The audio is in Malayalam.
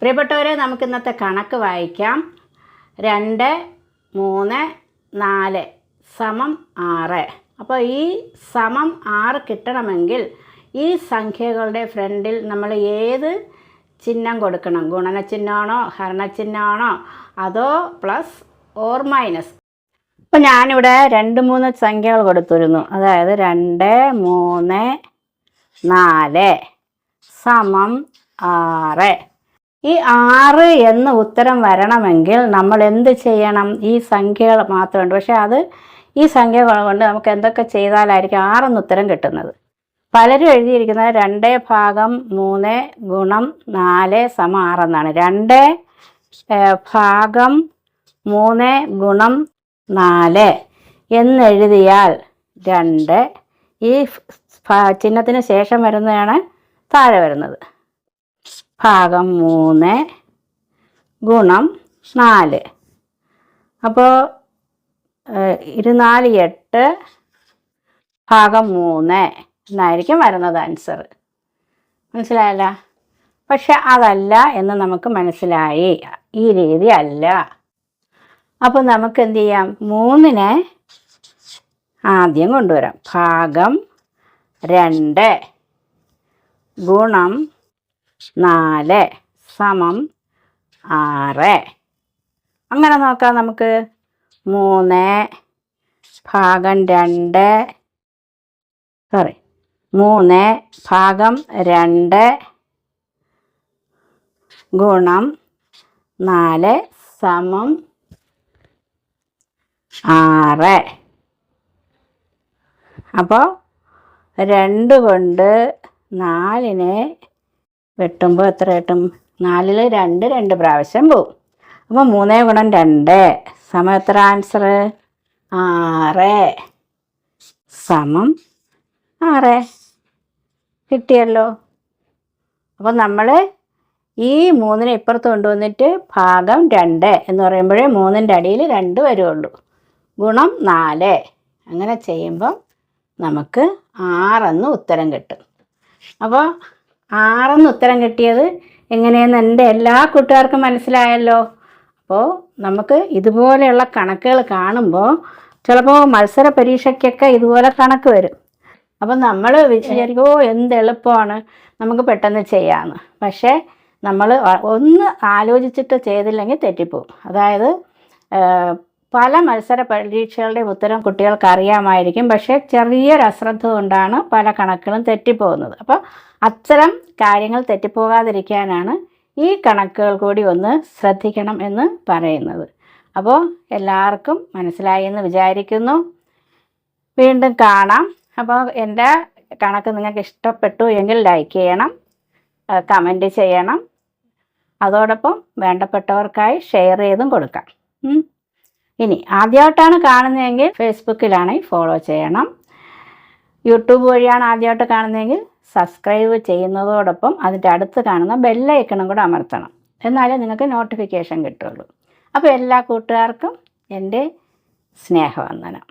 പ്രിയപ്പെട്ടവരെ നമുക്ക് ഇന്നത്തെ കണക്ക് വായിക്കാം. രണ്ട് മൂന്ന് നാല് സമം ആറ്. അപ്പോൾ ഈ സമം ആറ് കിട്ടണമെങ്കിൽ ഈ സംഖ്യകളുടെ ഫ്രണ്ടിൽ നമ്മൾ ഏത് ചിഹ്നം കൊടുക്കണം? ഗുണനചിഹ്നമാണോ ഹരണചിഹ്നമാണോ? അതോ പ്ലസ് ഓർ മൈനസ്? അപ്പോൾ ഞാനിവിടെ രണ്ട് മൂന്ന് സംഖ്യകൾ കൊടുത്തിരുന്നു. അതായത് രണ്ട് മൂന്ന് നാല് സമം ആറ്. ഈ ആറ് എന്ന് ഉത്തരം വരണമെങ്കിൽ നമ്മൾ എന്ത് ചെയ്യണം? ഈ സംഖ്യകൾ മാത്രമുണ്ട് പക്ഷെ അത് ഈ സംഖ്യകൾ കൊണ്ട് നമുക്ക് എന്തൊക്കെ ചെയ്താലായിരിക്കും ആറെന്ന് ഉത്തരം കിട്ടുന്നത്? പലരും എഴുതിയിരിക്കുന്നത് രണ്ട് ഭാഗം മൂന്ന് ഗുണം നാല് സമ ആറെന്നാണ് രണ്ട് ഭാഗം മൂന്ന് ഗുണം നാല് എന്നെഴുതിയാൽ രണ്ട് ഈ ചിഹ്നത്തിന് ശേഷം വരുന്നതാണ് താഴെ വരുന്നത്. ഭാഗം മൂന്ന് ഗുണം നാല്. അപ്പോൾ ഇരുനാല് എട്ട് ഭാഗം മൂന്ന് എന്നായിരിക്കും വരുന്നത് ആൻസർ മനസ്സിലായല്ല? പക്ഷെ അതല്ല എന്ന് നമുക്ക് മനസ്സിലായി. ഈ രീതി അല്ല. അപ്പോൾ നമുക്ക് എന്ത് ചെയ്യാം? മൂന്നിനെ ആദ്യം കൊണ്ടുവരാം. ഭാഗം രണ്ട് ഗുണം നാല് സമം ആറ്. അങ്ങനെ നോക്കാം നമുക്ക്. മൂന്ന് ഭാഗം രണ്ട്. സോറി മൂന്ന് ഭാഗം രണ്ട്. ഗുണം നാല് സമം ആറ്. അപ്പോൾ രണ്ട് കൊണ്ട് നാലിനെ വെട്ടുമ്പോൾ എത്ര കിട്ടും നാലിൽ രണ്ട് രണ്ട് പ്രാവശ്യം പോവും. അപ്പോൾ മൂന്നേ ഗുണം രണ്ട്. സമം എത്ര ആൻസർ ആറ്. സമം ആറ്. കിട്ടിയല്ലോ. അപ്പോൾ നമ്മൾ ഈ മൂന്നിനെ ഇപ്പുറത്ത് കൊണ്ടുവന്നിട്ട് ഭാഗം രണ്ട് എന്ന് പറയുമ്പോഴേ മൂന്നിന്റെ അടിയിൽ രണ്ട് വരുള്ളൂ ഗുണം നാല്. അങ്ങനെ ചെയ്യുമ്പം നമുക്ക് ആറെന്ന് ഉത്തരം കിട്ടും. അപ്പോൾ ആറെന്ന് ഉത്തരം കിട്ടിയത് എങ്ങനെയെന്ന് എന്റെ എല്ലാ കൂട്ടുകാർക്കും മനസ്സിലായല്ലോ. അപ്പോൾ നമുക്ക് ഇതുപോലെയുള്ള കണക്കുകൾ കാണുമ്പോൾ ചിലപ്പോൾ മത്സര പരീക്ഷയ്ക്കൊക്കെ ഇതുപോലെ കണക്ക് വരും. അപ്പം നമ്മൾ വിചാരിക്കുമോ എന്ത് എളുപ്പമാണ് നമുക്ക് പെട്ടെന്ന് ചെയ്യാമെന്ന് പക്ഷേ നമ്മൾ ഒന്ന് ആലോചിച്ചിട്ട് ചെയ്തില്ലെങ്കിൽ തെറ്റിപ്പോവും. അതായത് പല മത്സര പരീക്ഷകളുടെയും ഉത്തരം കുട്ടികൾക്ക് അറിയാമായിരിക്കും പക്ഷേ ചെറിയൊരു അശ്രദ്ധ കൊണ്ടാണ് പല കണക്കുകളും തെറ്റിപ്പോകുന്നത്. അപ്പോൾ അത്തരം കാര്യങ്ങൾ തെറ്റിപ്പോകാതിരിക്കാനാണ് ഈ കണക്കുകൾ കൂടി ഒന്ന് ശ്രദ്ധിക്കണം എന്ന് പറയുന്നത്. അപ്പോൾ എല്ലാവർക്കും മനസ്സിലായി എന്ന് വിചാരിക്കുന്നു. വീണ്ടും കാണാം. അപ്പോൾ എന്റെ കണക്ക് നിങ്ങൾക്ക് ഇഷ്ടപ്പെട്ടു എങ്കിൽ ലൈക്ക് ചെയ്യണം കമന്റ് ചെയ്യണം. അതോടൊപ്പം വേണ്ടപ്പെട്ടവർക്കായി ഷെയർ ചെയ്തും കൊടുക്കാം. ഇനി ആദ്യമായിട്ടാണ് കാണുന്നതെങ്കിൽ ഫേസ്ബുക്കിലാണെങ്കിൽ ഫോളോ ചെയ്യണം. യൂട്യൂബ് വഴിയാണ് ആദ്യമായിട്ട് കാണുന്നതെങ്കിൽ സബ്സ്ക്രൈബ് ചെയ്യുന്നതോടൊപ്പം അതിന്റെ അടുത്ത് കാണുന്ന ബെല്ലൈക്കണം കൂടെ അമർത്തണം. എന്നാലേ നിങ്ങൾക്ക് നോട്ടിഫിക്കേഷൻ കിട്ടുള്ളൂ അപ്പോൾ എല്ലാ കൂട്ടുകാർക്കും എന്റെ സ്നേഹവന്ദനം.